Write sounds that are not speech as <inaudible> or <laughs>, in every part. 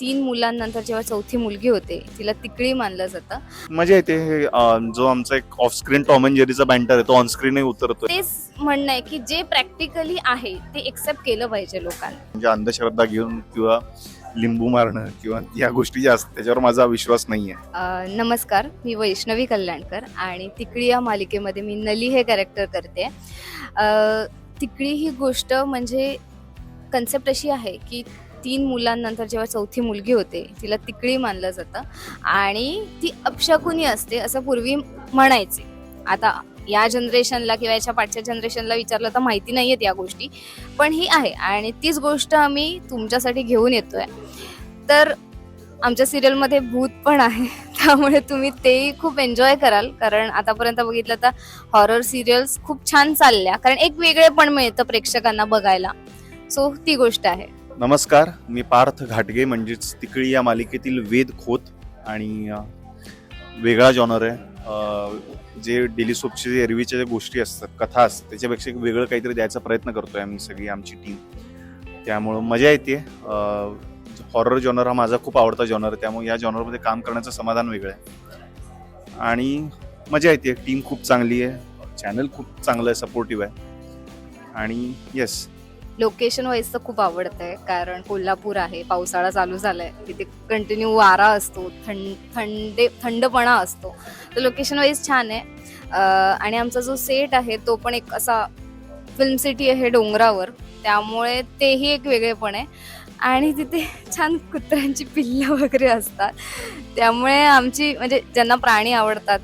तीन मुलांनंतर जेव्हा चौथी मुलगी होते तिला तिकडी मानलं जातं. मजा येते हे अं, जो आमचा एक ऑफ स्क्रीन टॉम अँड जेरीचा बँटर आहे तो ऑन स्क्रीनही उतरतोय. तेच म्हणणं आहे की जे प्रॅक्टिकली आहे ते एक्सेप्ट केलं पाहिजे लोकांनी. म्हणजे अंधश्रद्धा घेऊन किंवा लिंबू मारणं किंवा या गोष्टी ज्या असतात त्याच्यावर माझा विश्वास नाही आहे अ, नमस्कार मी वैष्णवी कल्याणकर आणि तिकडी या मालिकेमध्ये मी नली हे कॅरेक्टर करते. अ, तिकडी ही गोष्ट म्हणजे कन्सेप्ट अशी आहे की तीन मुलांनंतर जेव्हा चौथी मुलगी होते तिला तिकडी मानलं जातं. आणि ती अपशकुनी असते असं पूर्वी म्हणायचे. आता या जनरेशनला किंवा याच्या पाठच्या जनरेशनला विचारलं तर माहिती नाही आहेत या गोष्टी पण ही आहे. आणि तीच गोष्ट आम्ही तुमच्यासाठी घेऊन येतोय. तर आमच्या सिरियलमध्ये भूत पण आहे <laughs> त्यामुळे तुम्ही तेही खूप एन्जॉय कराल. कारण आतापर्यंत बघितलं तर हॉरर सिरियल्स खूप छान चालल्या. कारण एक वेगळे पण मिळतं प्रेक्षकांना बघायला. सो ती गोष्ट आहे. नमस्कार मी पार्थ घाटगे म्हणजेच तिकळी या मालिकेतील वेद खोत आणि वेगळा जॉनर आहे. जे डेली सोपचे जे एरवीच्या ज्या गोष्टी असतात कथा असतात त्याच्यापेक्षा एक वेगळं काहीतरी द्यायचा प्रयत्न करतोय आम्ही सगळी आमची टीम त्यामुळं मजा येते. हॉरर जॉनर हा माझा खूप आवडता जॉनर आहे. त्यामुळे या जॉनरमध्ये काम करण्याचं समाधान वेगळं आहे. आणि मजा येते. टीम खूप चांगली आहे. चॅनल खूप चांगलं आहे सपोर्टिव्ह आहे. आणि येस लोकेशन वाईज तर खूप आवडतंय कारण कोल्हापूर आहे पावसाळा चालू झालाय तिथे कंटिन्यू वारा असतो थंड थंडे थंडपणा असतो. तर लोकेशन वाईज छान आहे. आणि आमचा जो सेट आहे तो पण एक असा फिल्म सिटी आहे डोंगरावर त्यामुळे तेही एक वेगळेपण आहे. आणि तिथे छान कुत्र्यांची पिल्लं वगैरे असतात. त्यामुळे आमची म्हणजे ज्यांना प्राणी आवडतात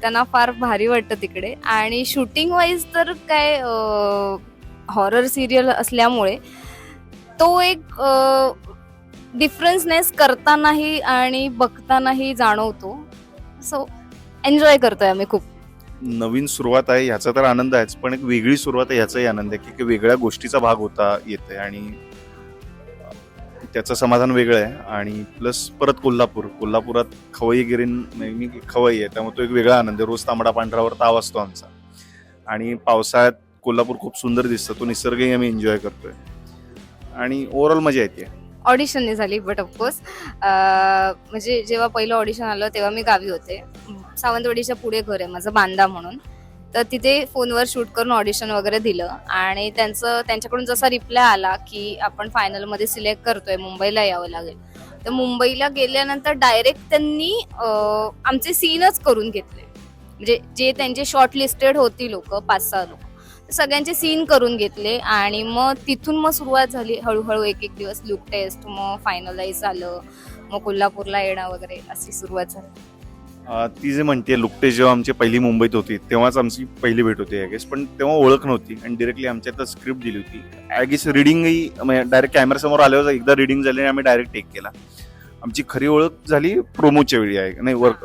त्यांना फार भारी वाटतं तिकडे. आणि शूटिंग वाईज तर काय हॉरर सिरियल असल्यामुळे तो एक डिफरन्सनेस करतानाही आणि बघतानाही जाणवतो. सो एन्जॉय करतोय आम्ही खूप. नवीन सुरुवात आहे ह्याचा तर आनंद आहेच पण एक वेगळी सुरुवात आहे ह्याचाही आनंद आहे की वेगळ्या गोष्टीचा भाग होता येते आणि त्याचं समाधान वेगळं आहे आणि प्लस परत कोल्हापूर. कोल्हापुरात खवईगिरी नेहमी खवई आहे त्यामुळे तो एक वेगळा आनंद आहे. रोज तांबडा पांढरावर ताव असतो आमचा. आणि पावसाळ्यात कोल्हापूर खूप सुंदर दिसतं तो निसर्गही आम्ही एन्जॉय करतोय. आणि ओव्हरऑल मजा येते. ऑडिशनने झाली बट ऑफकोर्स म्हणजे जेव्हा पहिलं ऑडिशन आलं तेव्हा मी गावी होते. सावंतवाडीच्या पुढे घर आहे माझं बांदा म्हणून. तर तिथे फोनवर शूट करून ऑडिशन वगैरे दिलं. आणि त्यांचं त्यांच्याकडून जसा रिप्लाय आला की आपण फायनलमध्ये सिलेक्ट करतोय मुंबईला यावं लागेल. तर मुंबईला गेल्यानंतर डायरेक्ट त्यांनी आमचे सीनच करून घेतले. म्हणजे जे त्यांचे शॉर्ट लिस्टेड होती लोक पाच सहा लोक. सगळ्यांचे सीन करून घेतले आणि मग तिथून मग सुरुवात झाली. हळूहळू एक एक दिवस लुक टेस्ट मग फायनलाइज झालं. मग कोल्हापूरला येणं वगैरे अशी सुरुवात झाली. ती जे म्हणते लुकटे जेव्हा आमची पहिली मुंबईत होती तेव्हाच आमची पहिली भेट होती आय गेस पण तेव्हा ओळख नव्हती आणि डिरेक्टली आमच्या तर स्क्रिप्ट दिली होती. आय गेस रिडिंगही डायरेक्ट कॅमेरासमोर आल्यावर एकदा रिडिंग झाली आणि आम्ही डायरेक्ट टेक केला. आमची खरी ओळख झाली प्रोमोच्या वेळी आहे नाही वर्क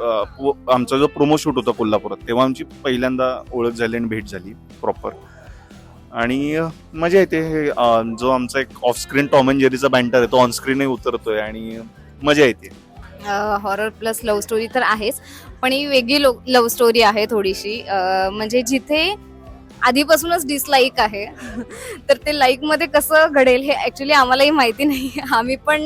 आमचा जो प्रोमो शूट होता कोल्हापुरात तेव्हा आमची पहिल्यांदा ओळख झाली आणि भेट झाली प्रॉपर आणि मजा येते हे अं, जो आमचा एक ऑफ स्क्रीन टॉम अँड जेरीचा बँटर आहे तो ऑन स्क्रीनही उतरतोय आणि मजा येते. हॉरर प्लस लव्ह स्टोरी तर आहेच पण ही वेगळी लव्ह स्टोरी आहे थोडीशी. अं, म्हणजे जिथे आधीपासूनच डिसलाईक आहे <laughs> तर ते लाईकमध्ये कसं घडेल हे ॲक्च्युली आम्हालाही माहिती नाही. <laughs> आम्ही पण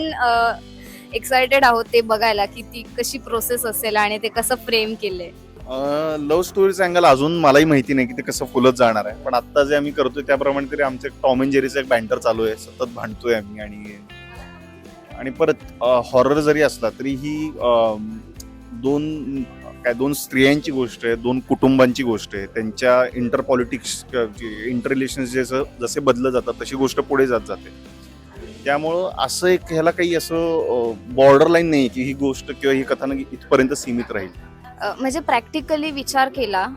एक्सायटेड आहोत ते बघायला की ती कशी प्रोसेस असेल आणि ते कसं फ्रेम आहे लव्ह स्टोरीचं अँगल अजून मलाही माहिती नाही की ते कसं फुलत जाणार आहे. पण आत्ता जे आम्ही करतोय त्याप्रमाणे तरी आमचं एक टॉम अँड जेरीचं एक बँटर चालू आहे. सतत भांडतोय आम्ही आणि आणि परत हॉरर जरी असला तरी ही दोन काय दोन स्त्रियांची गोष्ट आहे दोन कुटुंबांची गोष्ट आहे. त्यांच्या इंटर पॉलिटिक्स इंटर रिलेशन जसे बदलत जातात तशी गोष्ट पुढे जात जाते. त्यामुळं असं एक ह्याला काही असं बॉर्डर लाईन नाही की ही गोष्ट किंवा ही कथानक इथपर्यंत सीमित राहील. म्हणजे प्रॅक्टिकली विचार केला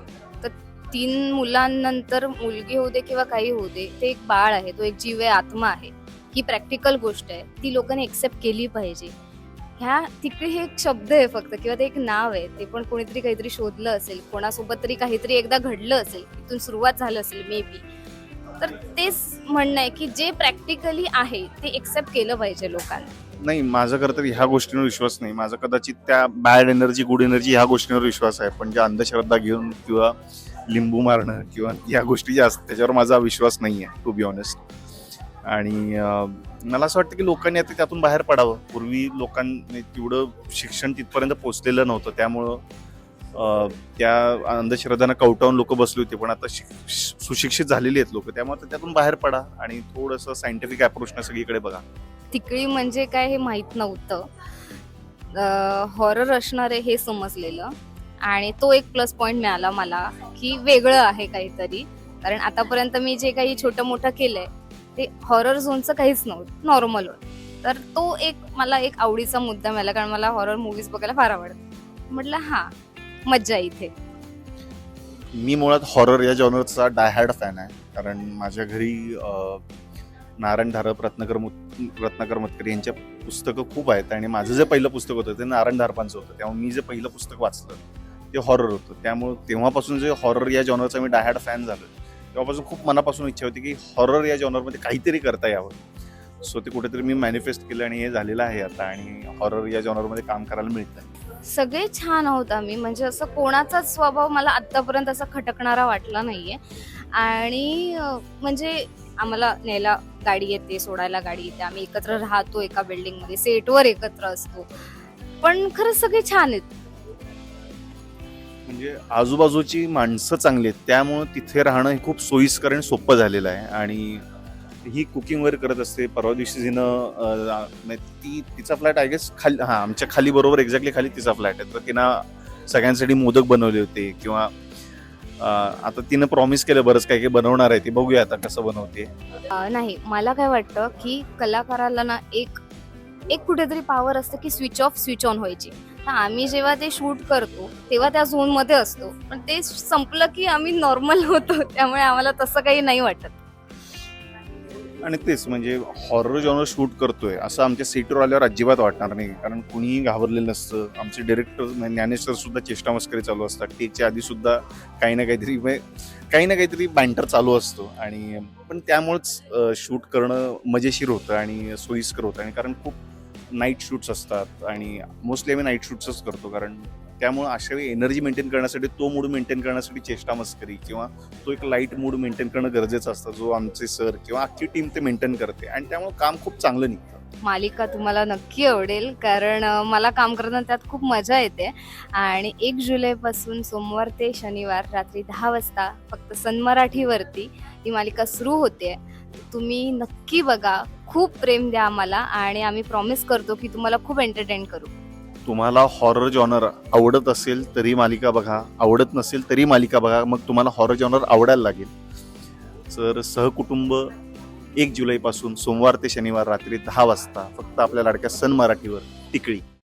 तर तीन मुलांनंतर मुलगी होऊ दे किंवा काही होऊ दे ते एक बाळ आहे तो एक जीव आहे आत्मा आहे ही प्रॅक्टिकल गोष्ट आहे ती लोकांनी एक्सेप्ट केली पाहिजे. ह्या तिकडे हे एक शब्द आहे फक्त किंवा ते एक नाव आहे ते पण कोणीतरी काहीतरी शोधलं असेल कोणासोबत तरी काहीतरी एकदा घडलं असेल तिथून सुरुवात झालं असेल मे बी तर तेच म्हणणं आहे की जे प्रॅक्टिकली आहे ते एक्सेप्ट केलं पाहिजे लोकांनी. नाही माझं खरं तर ह्या गोष्टींवर विश्वास नाही. माझा कदाचित त्या बॅड एनर्जी गुड एनर्जी ह्या गोष्टींवर विश्वास आहे. पण ज्या अंधश्रद्धा घेऊन किंवा लिंबू मारणं किंवा या गोष्टी ज्या असतात त्याच्यावर माझा विश्वास नाही आहे टू बी ऑनेस्ट आणि मला असं वाटतं की लोकांनी आता त्यातून बाहेर पडावं. पूर्वी लोकांनी तेवढं शिक्षण तिथपर्यंत पोचलेलं नव्हतं. त्यामुळं त्या अंधश्रद्धांना कवटावून लोक बसली होती. पण आता शिक- सुशिक्षित झालेली आहेत लोक. त्यामुळे त्यातून बाहेर पडा आणि थोडंसं सायंटिफिक अप्रोचनं सगळीकडे बघा. तिकडी म्हणजे काय हे माहीत नव्हतं. हॉरर असणार आहे हे समजलेलं. आणि तो एक प्लस पॉईंट मिळाला मला की वेगळं आहे काहीतरी. कारण आतापर्यंत मी जे काही छोटं मोठं केलंय ते हॉरर झोनचं काहीच नव्हतं नॉर्मल होतं. तर तो एक मला एक आवडीचा मुद्दा मिळाला कारण मला हॉरर मूवीज बघायला फार आवडतं. म्हटलं हा मज्जा इथे. मी मुळात हॉरर या जॉनरचा डायहॅड फॅन आहे. कारण माझ्या घरी नारायण धारप रत्नाकर मुत रत्नाकर मतकर यांच्या पुस्तकं खूप आहेत आणि माझं जे पहिलं पुस्तक होतं ते नारायण धारपांचं होतं. तेव्हा मी जे पहिलं पुस्तक वाचलं ते हॉरर होतं. त्यामुळे तेव्हापासून जे हॉरर या जॉनरचा मी डायहॅड फॅन झालो तेव्हापासून खूप मनापासून इच्छा होती की हॉरर या जॉनरमध्ये काहीतरी करता यावं. सो ते कुठेतरी मी मॅनिफेस्ट केलं आणि हे झालेलं आहे आता आणि हॉरर या जॉनरमध्ये काम करायला मिळतं सगळे छान आहोत आम्ही. म्हणजे असं कोणाचाच स्वभाव मला आत्तापर्यंत असा खटकणारा वाटला नाहीये. आणि म्हणजे आम्हाला न्यायला गाडी येते सोडायला गाडी येते. आम्ही एकत्र राहतो एका बिल्डिंगमध्ये सेटवर एकत्र असतो. पण खरंच सगळे छान आहेत. म्हणजे आजूबाजूची माणसं चांगली आहेत. त्यामुळं तिथे राहणं हे खूप सोयीस्कर आणि सोपं झालेलं आहे. आणि ही कुकिंग वगैरे करत असते. परवा दिवशी जिनं नाही म्हणजे ती तिचा फ्लॅट आय गेस खाली हां आमच्या खाली बरोबर एक्झॅक्टली खाली तिचा फ्लॅट आहे. तर तिनं सगळ्यांसाठी मोदक बनवले होते किंवा आता तिनं प्रॉमिस केलं बरंच काही काही बनवणार आहे ती. बघूया आता कसं बनवते. नाही मला काय वाटतं की कलाकाराला ना एक एक कुठेतरी पॉवर असते की स्विच ऑफ स्विच ऑन व्हायची. तर आम्ही जेव्हा ते शूट करतो तेव्हा त्या झोनमध्ये असतो. पण ते संपलं की आम्ही नॉर्मल होतो. त्यामुळे आम्हाला तसं काही नाही वाटत. आणि तेच म्हणजे हॉरर जॉनर शूट करतोय असं आमच्या सीटवर आल्यावर अजिबात वाटणार नाही. कारण कुणीही घाबरलेलं नसतं. आमचे डिरेक्टर म्हणजे ज्ञानेश्वर सुद्धा चेष्टा मस्करी चालू असतात. टेकच्या आधी सुद्धा काही ना काहीतरी म्हणजे काही ना काहीतरी बँटर चालू असतो. आणि पण त्यामुळेच शूट करणं मजेशीर होतं आणि सोयीस्कर होतं. आणि कारण खूप नाईट शूट्स असतात आणि मोस्टली आम्ही नाईट शूट्सच करतो. कारण त्यामुळं अशा वेळी एनर्जी मेंटेन करण्यासाठी तो मूड मेंटेन करण्यासाठी चेष्टा मस्करी किंवा तो एक लाइट मूड मेंटेन करणं गरजेचं असतं जो आमचे सर किंवा अख्खी टीम ते मेंटेन करते. आणि त्यामुळे काम खूप चांगलं निघतं. मालिका तुम्हाला नक्की आवडेल कारण मला काम करताना त्यात खूप मजा येते. आणि एक जुलैपासून सोमवार ते शनिवार रात्री दहा वाजता फक्त सन मराठीवरती ही मालिका सुरू होते. तुम्ही नक्की बघा खूप प्रेम द्या आम्हाला आणि आम्ही प्रॉमिस करतो की तुम्हाला खूप एंटरटेन करू. तुम्हाला हॉरर जॉनर आवडत असेल तरी मालिका बघा. आवडत नसेल तरी मालिका बघा. मग तुम्हाला हॉरर जॉनर आवडायला लागेल. तर सहकुटुंब एक जुलैपासून सोमवार ते शनिवार रात्री दहा वाजता फक्त आपल्या लाडक्या सन मराठीवर टिकळी.